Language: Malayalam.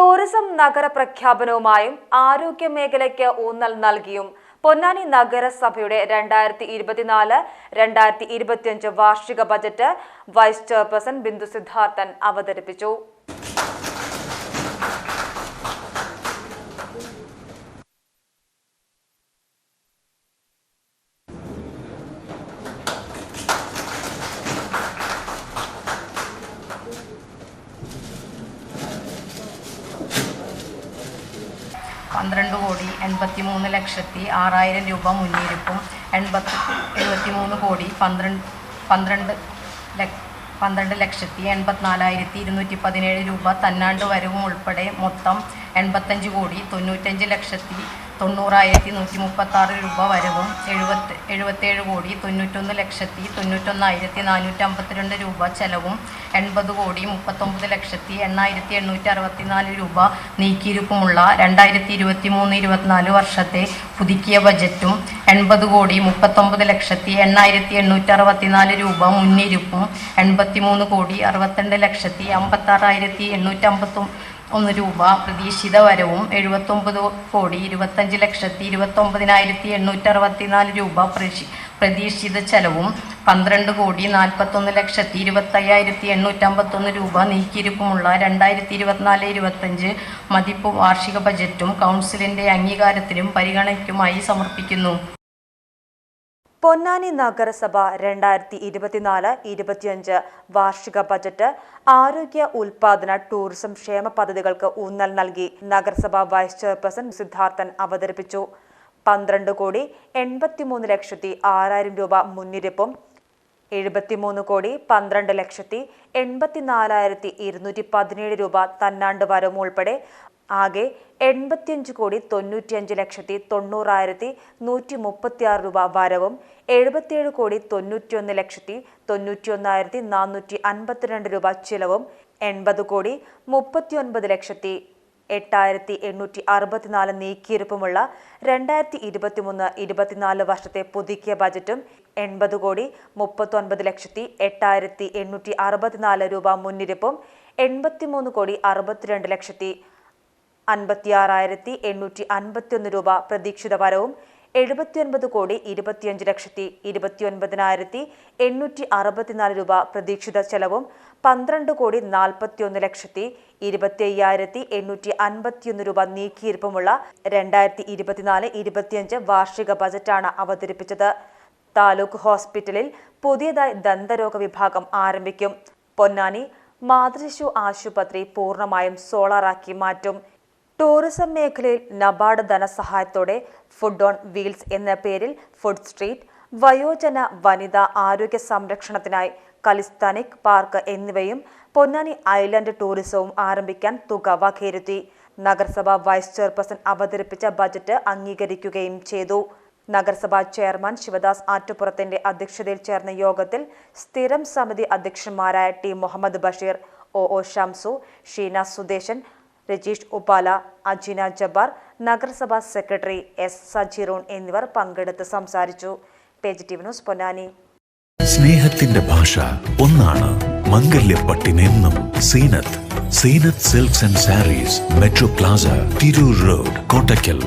ടൂറിസം നഗര പ്രഖ്യാപനവുമായും ആരോഗ്യ മേഖലയ്ക്ക് ഊന്നൽ നൽകിയും പൊന്നാനി നഗരസഭയുടെ രണ്ടായിരത്തി ഇരുപത്തിനാല് രണ്ടായിരത്തി ഇരുപത്തിയഞ്ച് വാർഷിക budget vice chairperson Bindu Siddharthan അവതരിപ്പിച്ചു. പന്ത്രണ്ട് കോടി എൺപത്തി മൂന്ന് ലക്ഷത്തി ആറായിരം രൂപ മുന്നിരിപ്പും എൺപത്തി എഴുപത്തി മൂന്ന് കോടി പന്ത്രണ്ട് പന്ത്രണ്ട് പന്ത്രണ്ട് ലക്ഷത്തി എൺപത്തിനാലായിരത്തി ഇരുന്നൂറ്റി പതിനേഴ് രൂപ തന്നാണ്ട് വരവും ഉൾപ്പെടെ മൊത്തം എൺപത്തഞ്ച് കോടി തൊണ്ണൂറ്റഞ്ച് ലക്ഷത്തി തൊണ്ണൂറായിരത്തി നൂറ്റി മുപ്പത്താറ് രൂപ വരവും എഴുപത്തി എഴുപത്തേഴ് കോടി തൊണ്ണൂറ്റൊന്ന് ലക്ഷത്തി തൊണ്ണൂറ്റൊന്നായിരത്തി നാനൂറ്റി അമ്പത്തിരണ്ട് രൂപ ചെലവും എൺപത് കോടി മുപ്പത്തൊമ്പത് ലക്ഷത്തി എണ്ണായിരത്തി എണ്ണൂറ്റി അറുപത്തിനാല് രൂപ നീക്കിയിരിപ്പുമുള്ള രണ്ടായിരത്തി ഇരുപത്തി മൂന്ന് ഇരുപത്തിനാല് വർഷത്തെ പുതുക്കിയ ബജറ്റും എൺപത് കോടി മുപ്പത്തൊമ്പത് ലക്ഷത്തി എണ്ണായിരത്തി എണ്ണൂറ്റി അറുപത്തിനാല് രൂപ മുന്നിരിപ്പും എൺപത്തിമൂന്ന് കോടി അറുപത്തിരണ്ട് ലക്ഷത്തി അമ്പത്താറായിരത്തി എണ്ണൂറ്റി അമ്പത്തൊ ഒന്ന് രൂപ പ്രതീക്ഷിത വരവും എഴുപത്തൊമ്പത് കോടി ഇരുപത്തഞ്ച് ലക്ഷത്തി ഇരുപത്തൊമ്പതിനായിരത്തി എണ്ണൂറ്റി അറുപത്തിനാല് രൂപ പ്രതീക്ഷിത ചെലവും പന്ത്രണ്ട് കോടി നാൽപ്പത്തൊന്ന് ലക്ഷത്തി ഇരുപത്തയ്യായിരത്തി എണ്ണൂറ്റമ്പത്തൊന്ന് രൂപ നീക്കിയിരിപ്പുമുള്ള രണ്ടായിരത്തി ഇരുപത്തിനാല് ഇരുപത്തഞ്ച് മതിപ്പ് വാർഷിക ബജറ്റും കൗൺസിലിന്റെ അംഗീകാരത്തിനും പരിഗണനയ്ക്കുമായി സമർപ്പിക്കുന്നു. പൊന്നാനി നഗരസഭ രണ്ടായിരത്തി ഇരുപത്തിനാല് ഇരുപത്തിയഞ്ച് വാർഷിക ബജറ്റ് ആരോഗ്യ ഉൽപാദന ടൂറിസം ക്ഷേമ പദ്ധതികൾക്ക് ഊന്നൽ നൽകി നഗരസഭ വൈസ് ചെയർപേഴ്സൺ സിദ്ധാർത്ഥൻ അവതരിപ്പിച്ചു. പന്ത്രണ്ട് കോടി എൺപത്തിമൂന്ന് ലക്ഷത്തി ആറായിരം രൂപ മുന്നിരിപ്പും എഴുപത്തിമൂന്ന് കോടി പന്ത്രണ്ട് ലക്ഷത്തി എൺപത്തിനാലായിരത്തി ഇരുന്നൂറ്റി പതിനേഴ് രൂപ തന്നാണ്ട് വരവും ഉൾപ്പെടെ ആകെ എൺപത്തിയഞ്ച് കോടി തൊണ്ണൂറ്റിയഞ്ച് ലക്ഷത്തി തൊണ്ണൂറായിരത്തി നൂറ്റി മുപ്പത്തിയാറ് രൂപ വരവും എഴുപത്തിയേഴ് കോടി തൊണ്ണൂറ്റിയൊന്ന് ലക്ഷത്തി തൊണ്ണൂറ്റിയൊന്നായിരത്തി നാനൂറ്റി അൻപത്തിരണ്ട് രൂപ ചിലവും എൺപത് കോടി മുപ്പത്തിയൊൻപത് ലക്ഷത്തി എട്ടായിരത്തി എണ്ണൂറ്റി അറുപത്തിനാല് നീക്കിയിരുപ്പുമുള്ള രണ്ടായിരത്തി ഇരുപത്തിമൂന്ന് ഇരുപത്തിനാല് വർഷത്തെ പുതുക്കിയ ബജറ്റും എൺപത് കോടി മുപ്പത്തൊൻപത് ലക്ഷത്തി എട്ടായിരത്തി എണ്ണൂറ്റി അറുപത്തിനാല് രൂപ മുന്നിരിപ്പും എൺപത്തിമൂന്ന് കോടി അറുപത്തിരണ്ട് ലക്ഷത്തി അൻപത്തിയാറായിരത്തി എണ്ണൂറ്റി അൻപത്തിയൊന്ന് രൂപ പ്രതീക്ഷിത വരവും എഴുപത്തിയൊൻപത് കോടി ഇരുപത്തിയഞ്ച് ലക്ഷത്തി ഇരുപത്തിയൊൻപതിനായിരത്തി എണ്ണൂറ്റി അറുപത്തിനാല് രൂപ പ്രതീക്ഷിത ചെലവും പന്ത്രണ്ട് കോടി നാൽപ്പത്തിയൊന്ന് ലക്ഷത്തി ഇരുപത്തി അയ്യായിരത്തി എണ്ണൂറ്റി അൻപത്തിയൊന്ന് രൂപ നീക്കിയിരിപ്പുമുള്ള രണ്ടായിരത്തി ഇരുപത്തിനാല് ഇരുപത്തിയഞ്ച് വാർഷിക ബജറ്റാണ് അവതരിപ്പിച്ചത്. താലൂക്ക് ഹോസ്പിറ്റലിൽ പുതിയതായി ദന്തരോഗ വിഭാഗം ആരംഭിക്കും. പൊന്നാനി മാതൃശിശു ആശുപത്രി പൂർണമായും സോളാറാക്കി മാറ്റും. ടൂറിസം മേഖലയിൽ നബാർഡ് ധനസഹായത്തോടെ ഫുഡ് ഓൺ വീൽസ് എന്ന പേരിൽ ഫുഡ് സ്ട്രീറ്റ് വയോജന വനിതാ ആരോഗ്യ സംരക്ഷണത്തിനായി കലിസ്ഥാനിക് പാർക്ക് എന്നിവയും പൊന്നാനി ഐലൻഡ് ടൂറിസവും ആരംഭിക്കാൻ തുക വകയിരുത്തി. നഗരസഭ വൈസ് ചെയർപേഴ്സൺ അവതരിപ്പിച്ച ബജറ്റ് അംഗീകരിക്കുകയും ചെയ്തു. നഗരസഭാ ചെയർമാൻ ശിവദാസ് ആറ്റുപുറത്തിന്റെ അധ്യക്ഷതയിൽ ചേർന്ന യോഗത്തിൽ സ്ഥിരം സമിതി അധ്യക്ഷന്മാരായ T. Muhammad Basheer O. O. Shamsu Sheena Sudeshan Rajeesh Upala Ajina Jabbar നഗരസഭാ സെക്രട്ടറി എസ് സജീറോൺ എന്നിവർ പങ്കെടുത്ത് സംസാരിച്ചു. ന്യൂസ് പൊന്നാനി. സ്നേഹത്തിന്റെ ഭാഷ ഒന്നാണ്. മംഗല്യപ്പട്ടിനെന്നും Seenath. Seenath silks and sarees metro plaza Tirur road Kottakkal.